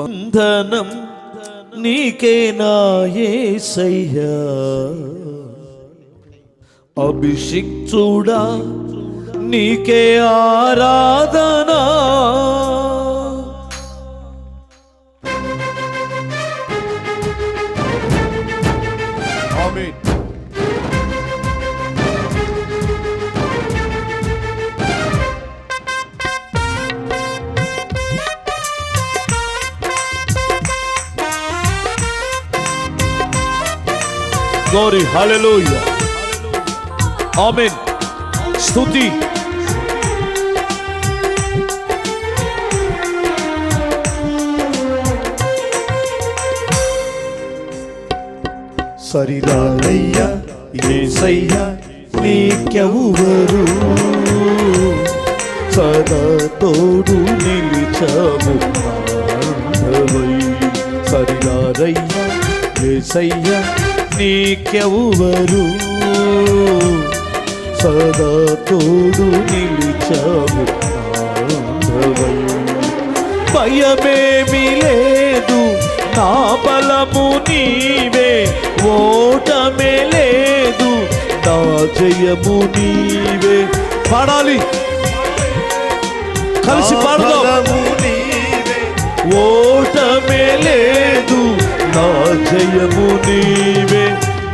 వందనం నీకే నాయసయ్యా అభిషిక్తుడా నీకే ఆరాధనా? ఆమేన్. గ్లోరీ హల్లెలూయా ఆమేన్ స్తుతి సరిరాలయ్యా ఏసయ్యా నీకెవ్వరు సదా తోడు నిలిచావు నావై. సరిదారయ్యా ఏసయ్యా నీకెవ్వరు సదా తోడు నిలిచావు. భయమేమి లేదు నా బలము నీవే ఓటమే లేదు నా జయము నీవే. పాడాలి. కలిసి పాడదాం. బలము నీవే. ఓటమే లేదు. నా జయము నీవే.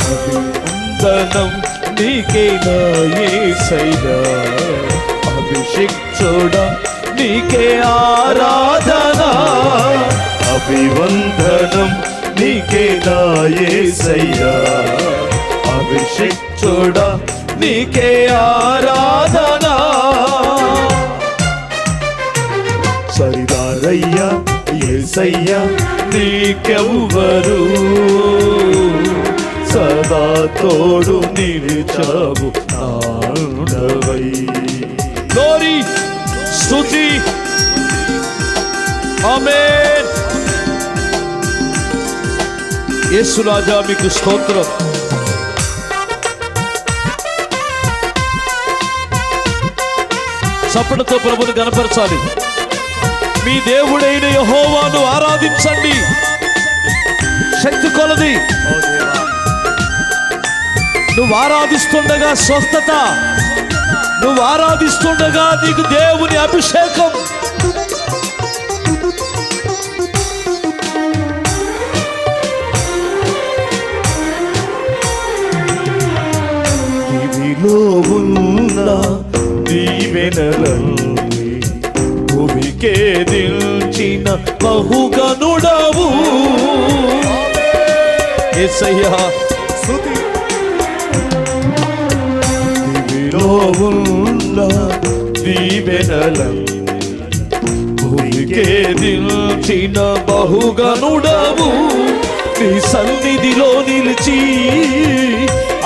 అభినందనం నీకే నా యేసయ్యా అభిషిక్తుడ నీకే ఆరాధన. అభివందనం నీకే నా యేసయ్యా అభిషిక్తుడ నీకే ఆరాధన. సరిదారయ్యా ఏసయ్యా నీకెవ్వరు సదా తోడు నిలిచావు నాడవై గోరి స్థుతి ఆమేన్ యేసు రాజా మీకు స్తోత్రం. చప్పటితో ప్రభుని కనపరచాలి మీ దేవుడైన యహోవాను ఆరాధించండి. శక్తి కొలది. నువ్వు ఆరాధిస్తుండగా స్వస్థత. నువ్వు ఆరాధిస్తుండగా నీకు దేవుని అభిషేకం. ఉన్న దీవెనలన్నీ దిల్చిన బహుగనుడవు ఎసయ్యా స్తుతి ఉన్న దీవెనలన్నీ భూమికే దిల్చిన బహుగనుడవు నీ సన్నిధిలో నిలిచి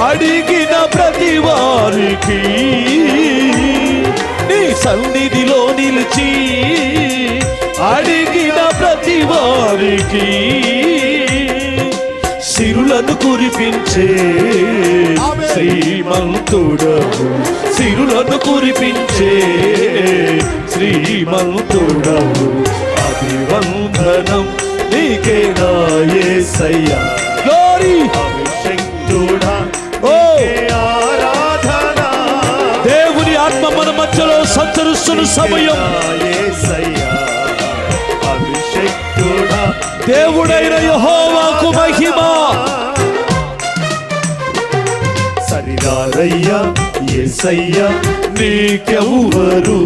అడిగిన ప్రతి వారికి నీ సన్నిధిలో నిలిచి అడిగిన ప్రతి వారికి సిరులను కురిపించే శ్రీమంతుడవు. సిరులను కురిపించే శ్రీమంతుడవు. అభివందనం నీకే నా యేసయ్యా. ఆత్మ మన మధ్యలో సంచరిస్తున్న సమయం. దేవుడైన యహోవాకు మహిమ. సరిదారయ్యా యేసయ్యా నీకెవ్వరు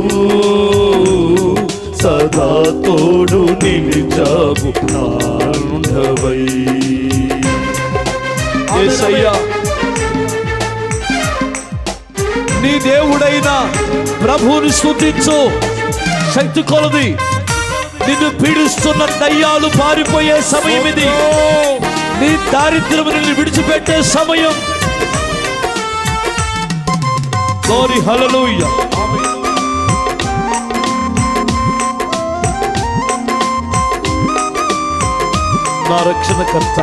సదా తోడు నిలిచావు నాండవై యేసయ్యా నీ దేవుడైన ప్రభువుని స్థుతించు శక్తి కొలది. నిన్ను పీడిస్తున్న దయ్యాలు పారిపోయే సమయం ఇది. నీ దారిద్ర్యం నిన్ను విడిచిపెట్టే సమయం. గోరి హలలుయ్య నా రక్షణకర్త.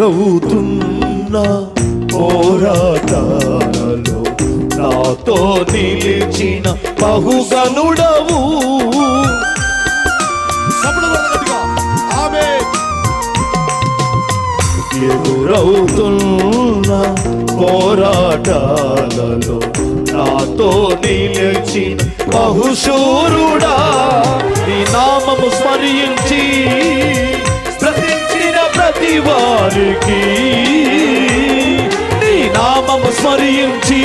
ఎదురవుతున్న పోరాటాలలో నాతో నిలిచిన బహుగనుడవు ఎదురవుతున్న పోరాటాలలో నాతో నిలిచిన బహుశూరుడా. నీ నామము స్మరించి ప్రతి వారికి నీ నామము స్మరించి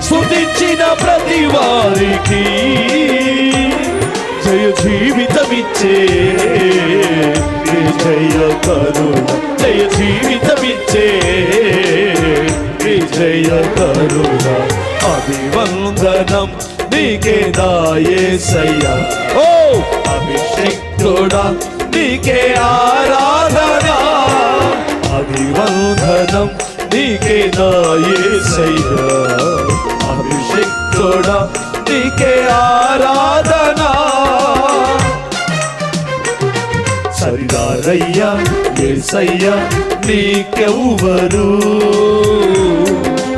స్థుతించిన ప్రతి వారికి జయ జీవితమిచ్చే విజయ కరుణ. జయ జీవితమిచ్చే విజయ కరుణ. అభివందనం నీకే నాయసయ్య ఓ! అభిషేక్తుడా నీకే ఆరాధన. అభివందనం నీకే నాయసయ్య అభిషిక్తుడ నీకే ఆరాధన. సరిదారయ్యా ఏసయ్యా నీకెవ్వరు.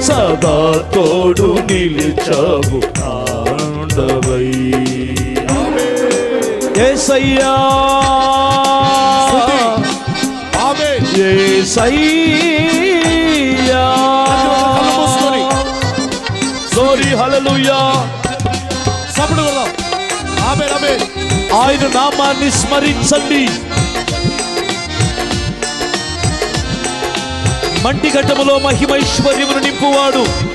సదా తోడు నిలిచావు ఆండవై ఏసయ్యా. ఆమేన్ ఏసయ్యా. సోరీ హల్లెలూయా సప్పుడు కొడదాం. ఆమేన్ ఆమేన్. ఆయన నామాన్ని స్మరించండి. మంటి ఘట్టములో మహిమైశ్వర్యమును నింపువాడు.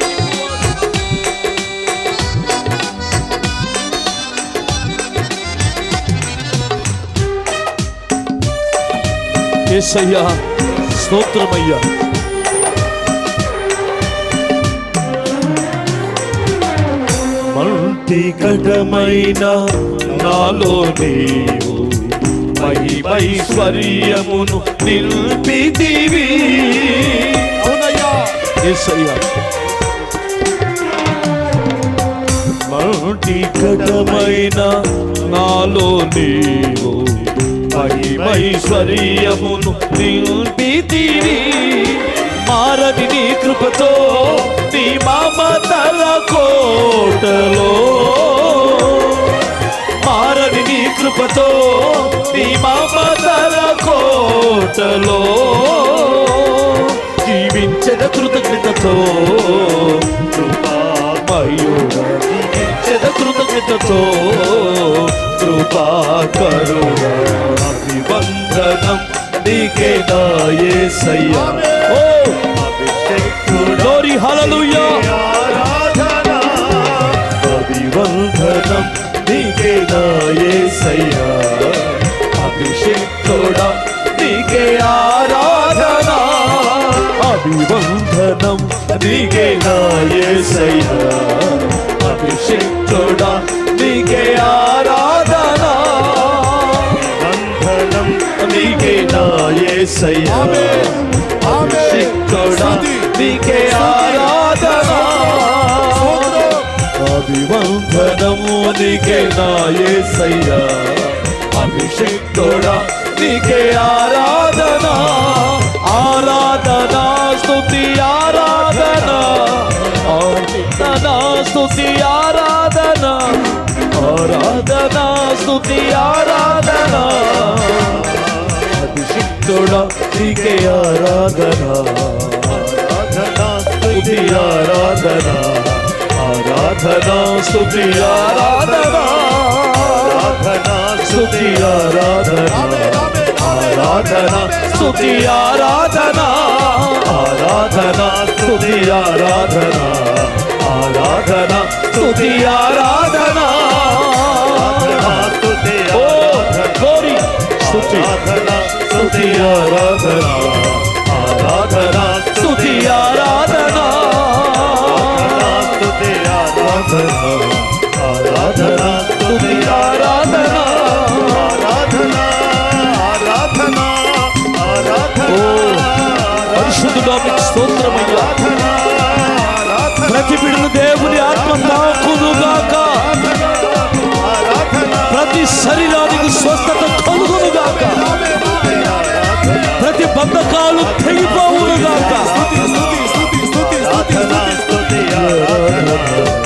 ఏసయ్యా స్తోత్రమయ్యా. మంటి నాలో నీవు మహిమైశ్వర్యమును నిల్పితివి. అవునయ్యా. మంటి ఘటమైన నాలో నీవు మహిమైశ్వర్యమును నిల్పితివి మారది నీ కృపతో నీ మమతల కోటలో. మారది నీ కృపతో నీ మమతల కోటలో. జీవించద కృతజ్ఞతతో కృపామయుడా జీవించద కృతజ్ఞతతో. కృపా కరుణ అభివందనం నీకే నా యేసయ్యా ఓ! అభిషేకుడా గ్లోరీ హల్లెలూయా ఆరాధన. అభివందనం. నీకే నా యేసయ్యా అభిషేకుడా నీకే ఆరాధన. అభివందనం. నీకే నా యేసయ్యా అభిషేకుడా నీకే ఆరాధన అభిషేకుడా స్తుతి. నీకే ఆరాధన. అభివందనము నీకే నా యేసయ్యా అభిషేకుడా నీకే ఆరాధన. ఆరాధన స్తుతి ఆరాధన. ఆరాధన స్తుతి ఆరాధన. ఆరాధన స్తుతి ఆరాధన. అభిషిక్తుడా నీకే ఆరాధన ఆరాధన స్తుతి ఆరాధన ఆరాధన స్తుతి ఆరాధన ఆరాధన స్తుతి ఆరాధన ఆరాధన స్తుతి ఆరాధన ఆరాధన స్తుతి ఆరాధన ఆరాధన స్తుతి ఆరాధన ఓ గ్లోరీ స్తుతి ఆరాధన స్తుతి ఆరాధన ఆరాధన స్తుతి ఆరాధన స్తుతి ఆరాధన ఆరాధన స్తుతి ఆరాధన ఆరాధన ఆరాధన ఆరాధన పరిశుద్ధుడా మీకు స్తోత్రమయ్యా ప్రతి బిడ్డలు దేవుని ఆత్మ తాకునుగాక ప్రతి శరీరానికి స్వస్థత కలుగునుగాక బంధకాలు తెగిపోవునుగాక. స్తుతి స్తుతి స్తుతి స్తుతి స్తుతి ఆరాధన స్తుతి